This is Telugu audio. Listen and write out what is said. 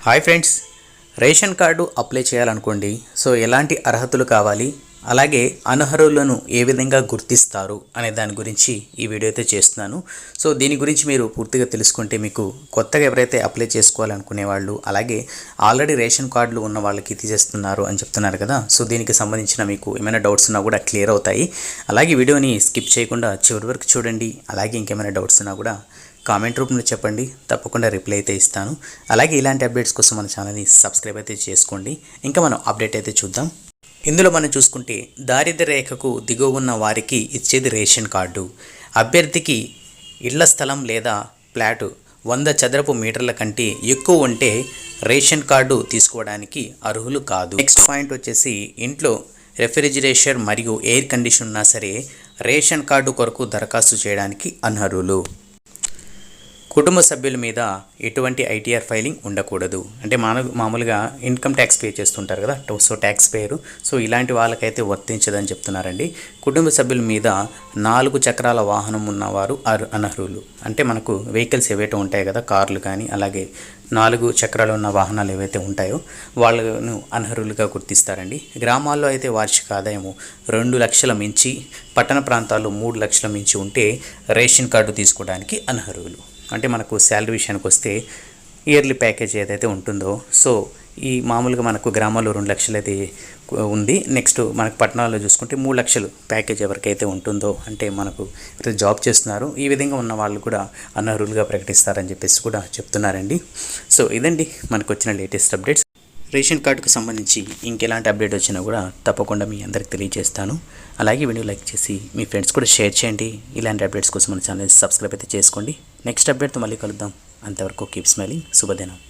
Hi friends ration card apply చేయాలనుకోండి so ఎలాంటి అర్హతలు కావాలి? అలాగే అనర్హులను ఏ విధంగా గుర్తిస్తారు అనే దాని గురించి ఈ వీడియో అయితే చేస్తున్నాను. సో దీని గురించి మీరు పూర్తిగా తెలుసుకుంటే మీకు కొత్తగా ఎవరైతే అప్లై చేసుకోవాలనుకునే వాళ్ళు అలాగే ఆల్రెడీ రేషన్ కార్డులు ఉన్న వాళ్ళకి తీసేస్తున్నారు అని చెప్తున్నారు కదా. సో దీనికి సంబంధించిన మీకు ఏమైనా డౌట్స్ ఉన్నా కూడా క్లియర్ అవుతాయి. అలాగే వీడియోని స్కిప్ చేయకుండా చివరి వరకు చూడండి. అలాగే ఇంకేమైనా డౌట్స్ ఉన్నా కూడా కామెంట్ రూపంలో చెప్పండి. తప్పకుండా రిప్లై అయితే ఇస్తాను. అలాగే ఇలాంటి అప్డేట్స్ కోసం మన ఛానల్ని సబ్స్క్రైబ్ అయితే చేసుకోండి. ఇంకా మనం అప్డేట్ అయితే చూద్దాం. ఇందులో మనం చూసుకుంటే దారిద్ర్య రేఖకు దిగువ ఉన్న వారికి ఇచ్చేది రేషన్ కార్డు. అభ్యర్థికి ఇళ్ళ స్థలం లేదా ఫ్లాటు వంద చదరపు మీటర్ల కంటే ఎక్కువ ఉంటే రేషన్ కార్డు తీసుకోవడానికి అర్హులు కాదు. నెక్స్ట్ పాయింట్ వచ్చేసి ఇంట్లో రెఫ్రిజిరేషన్ మరియు ఎయిర్ కండిషన్ ఉన్నా సరే రేషన్ కార్డు కొరకు దరఖాస్తు చేయడానికి అనర్హులు. కుటుంబ సభ్యుల మీద ఎటువంటి ఐటీఆర్ ఫైలింగ్ ఉండకూడదు. అంటే మాన మామూలుగా ఇన్కమ్ ట్యాక్స్ పే చేస్తుంటారు కదా టో- సో ట్యాక్స్ పేరు. సో ఇలాంటి వాళ్ళకైతే వర్తించదని చెప్తున్నారండి. కుటుంబ సభ్యుల మీద నాలుగు చక్రాల వాహనం ఉన్నవారు అర్- అనర్హులు. అంటే మనకు వెహికల్స్ ఏవైతే ఉంటాయి కదా కార్లు కానీ అలాగే నాలుగు చక్రాలు ఉన్న వాహనాలు ఏవైతే ఉంటాయో వాళ్ళను అనర్హులుగా గుర్తిస్తారండి. గ్రామాల్లో అయితే వార్షిక ఆదాయము రెండు లక్షల మించి పట్టణ ప్రాంతాల్లో మూడు లక్షల మించి ఉంటే రేషన్ కార్డు తీసుకోవడానికి అనర్హులు. అంటే మనకు శాలరీ విషయానికి వస్తే ఇయర్లీ ప్యాకేజ్ ఏదైతే ఉంటుందో సో ఈ మామూలుగా మనకు గ్రామాల్లో రెండు లక్షలు అయితే ఉంది. నెక్స్ట్ మనకు పట్టణాల్లో చూసుకుంటే మూడు లక్షలు ప్యాకేజ్ ఎవరికైతే ఉంటుందో అంటే మనకు జాబ్ చేస్తున్నారు ఈ విధంగా ఉన్న వాళ్ళు కూడా అనర్హులుగా ప్రకటిస్తారని చెప్పేసి కూడా చెప్తున్నారండి. సో ఇదండి మనకు వచ్చిన లేటెస్ట్ అప్డేట్స్. రేషన్ కార్డుకు సంబంధించి ఇంకెలాంటి అప్డేట్ వచ్చినా కూడా తప్పకుండా మీ అందరికి తెలియజేస్తాను. అలాగే వీడియో లైక్ చేసి మీ ఫ్రెండ్స్ కూడా షేర్ చేయండి. ఇలాంటి అప్డేట్స్ కోసం మన ఛానల్ సబ్స్క్రైబ్ అయితే చేసుకోండి. నెక్స్ట్ అప్డేట్తో మళ్ళీ కలుద్దాం. అంతవరకు కీప్ స్మైలింగ్. శుభదినం.